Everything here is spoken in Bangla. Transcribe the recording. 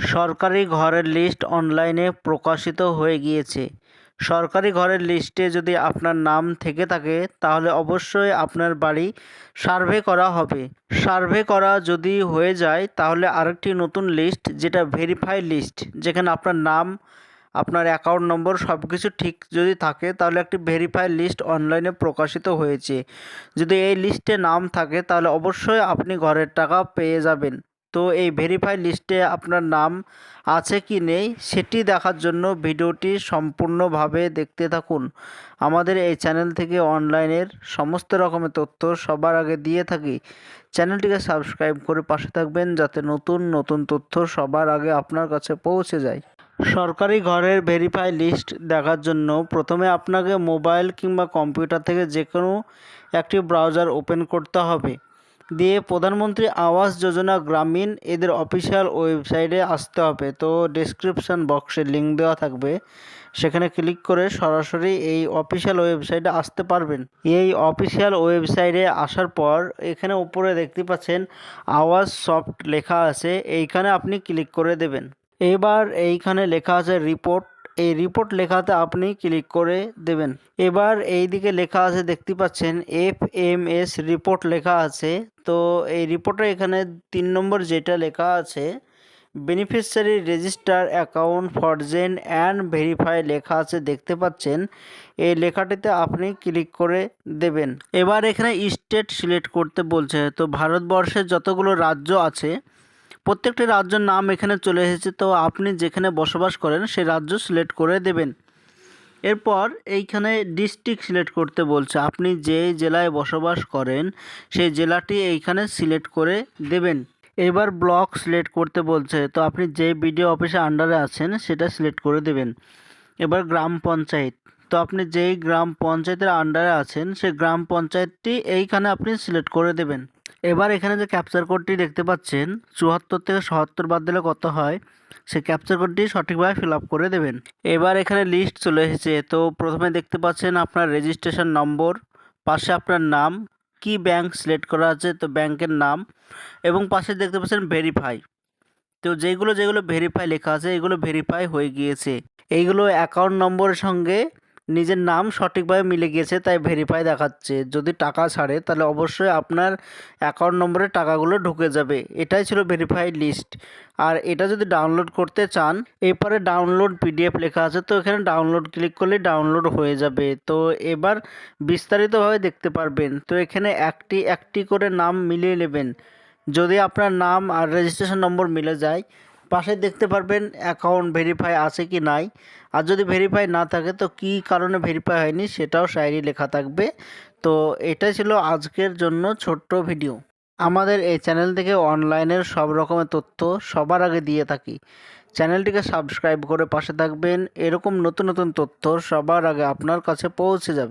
সরকারি ঘরের লিস্ট অনলাইনে প্রকাশিত হয়ে গিয়েছে। সরকারি ঘরের লিস্টে যদি আপনার নাম থেকে থাকে, তাহলে অবশ্যই আপনার বাড়ি সার্ভে করা হবে। সার্ভে করা যদি হয়ে যায়, তাহলে আরেকটি নতুন লিস্ট যেটা ভেরিফাই লিস্ট যেখানে আপনার নাম, আপনার অ্যাকাউন্ট নম্বর সব কিছু ঠিক যদি থাকে, তাহলে একটি ভেরিফাই লিস্ট অনলাইনে প্রকাশিত হয়েছে। যদি এই লিস্টে নাম থাকে, তাহলে অবশ্যই আপনি ঘরের টাকা পেয়ে যাবেন। তো এই ভেরিফাই লিস্টে আপনার নাম আছে কি নেই সেটি দেখার জন্য ভিডিওটি সম্পূর্ণভাবে দেখতে থাকুন। আমাদের এই চ্যানেল থেকে অনলাইনের সমস্ত রকমের তথ্য সবার আগে দিয়ে থাকি। চ্যানেলটিকে সাবস্ক্রাইব করে পাশে থাকবেন যাতে নতুন নতুন তথ্য সবার আগে আপনার কাছে পৌঁছে যায়। সরকারি ঘরের ভেরিফাই লিস্ট দেখার জন্য প্রথমে আপনাকে মোবাইল কিংবা কম্পিউটার থেকে যে কোনো একটি ব্রাউজার ওপেন করতে হবে। দিয়ে প্রধানমন্ত্রী আবাস যোজনা গ্রামীণ এদের অফিসিয়াল ওয়েবসাইটে আসতে হবে। তো ডেসক্রিপশান বক্সে লিঙ্ক দেওয়া থাকবে। সেখানে ক্লিক করে সরাসরি এই অফিসিয়াল ওয়েবসাইটে আসতে পারবেন। এই অফিসিয়াল ওয়েবসাইটে আসার পর এখানে উপরে দেখতে পাচ্ছেন আওয়াজ সফট লেখা আছে। এইখানে আপনি ক্লিক করে দেবেন। এবার এইখানে লেখা আছে রিপোর্ট এই রিপোর্ট লেখাতে আপনি ক্লিক করে দেবেন। এবার এই দিকে লেখা আছে, দেখতে পাচ্ছেন এফ এম এস রিপোর্ট লেখা আছে। তো এই রিপোর্টে এখানে তিন নম্বর যেটা লেখা আছে beneficiary register account frozen and verify লেখা আছে, দেখতে পাচ্ছেন। এই লেখাটিতে আপনি ক্লিক করে দেবেন। এবার এখানে স্টেট সিলেক্ট করতে বলছে। তো ভারতবর্ষের যতগুলো রাজ্য আছে প্রত্যেকটি রাজ্যের নাম এখানে চলে এসেছে, তো আপনি যেখানে বসবাস করেন সেই রাজ্য সিলেক্ট করে দেবেন। এরপর এইখানে ডিস্ট্রিক্ট সিলেক্ট করতে বলছে, আপনি যে জেলায় বসবাস করেন সেই জেলাটি এইখানে সিলেক্ট করে দেবেন। এবার ব্লক সিলেক্ট করতে বলছে, তো আপনি যে বিডিও অফিসে আন্ডারে আছেন সেটা সিলেক্ট করে দেবেন। এবার গ্রাম পঞ্চায়েত, তো আপনি যেই গ্রাম পঞ্চায়েতের আন্ডারে আছেন, সেই গ্রাম পঞ্চায়েতটি এইখানে আপনি সিলেক্ট করে দেবেন। এবার এখানে যে ক্যাপচার কোডটি দেখতে পাচ্ছেন, চুয়াত্তর থেকে সহাত্তর বাদ দিলে কত হয়? সেই ক্যাপচার কোডটি সঠিকভাবে ফিল আপ করে দেবেন। এবার এখানে লিস্ট চলে এসেছে। তো প্রথমে দেখতে পাচ্ছেন আপনার রেজিস্ট্রেশন নম্বর পাশে আপনার নাম, কি ব্যাংক সিলেক্ট করা আছে, তো ব্যাংকের নাম, এবং পাশে দেখতে পাচ্ছেন ভেরিফাই তো যেগুলো যেগুলো ভেরিফাই লেখা আছে, এগুলো ভেরিফাই হয়ে গিয়েছে। এইগুলো অ্যাকাউন্ট নম্বরের সঙ্গে নিজের নাম সঠিকভাবে মিলে গিয়েছে, তাই ভেরিফাই দেখাচ্ছে। যদি টাকা ছাড়ে, তাহলে অবশ্যই আপনার অ্যাকাউন্ট নম্বরে টাকাগুলো ঢুকে যাবে। এটাই ছিল ভেরিফাই লিস্ট আর এটা যদি ডাউনলোড করতে চান, এরপরে ডাউনলোড পিডিএফ লেখা আছে, তো এখানে ডাউনলোড ক্লিক করলে ডাউনলোড হয়ে যাবে। তো এবার বিস্তারিতভাবে দেখতে পারবেন। তো এখানে একটি একটি করে নাম মিলিয়ে নেবেন। যদি আপনার নাম আর রেজিস্ট্রেশন নম্বর মিলে যায় পাশে দেখতে পারবেন অ্যাকাউন্ট ভেরিফাই আছে কি নাই। আর যদি ভেরিফাই না থাকে, তো কী কারণে ভেরিফাই হয়নি সেটাও শায়রি লেখা থাকবে। তো এটাই ছিল আজকের জন্য ছোট্ট ভিডিও আমাদের এই চ্যানেল থেকে অনলাইনের সব রকমের তথ্য সবার আগে দিয়ে থাকি। চ্যানেলটিকে সাবস্ক্রাইব করে পাশে থাকবেন। এরকম নতুন নতুন তথ্য সবার আগে আপনার কাছে পৌঁছে যাবে।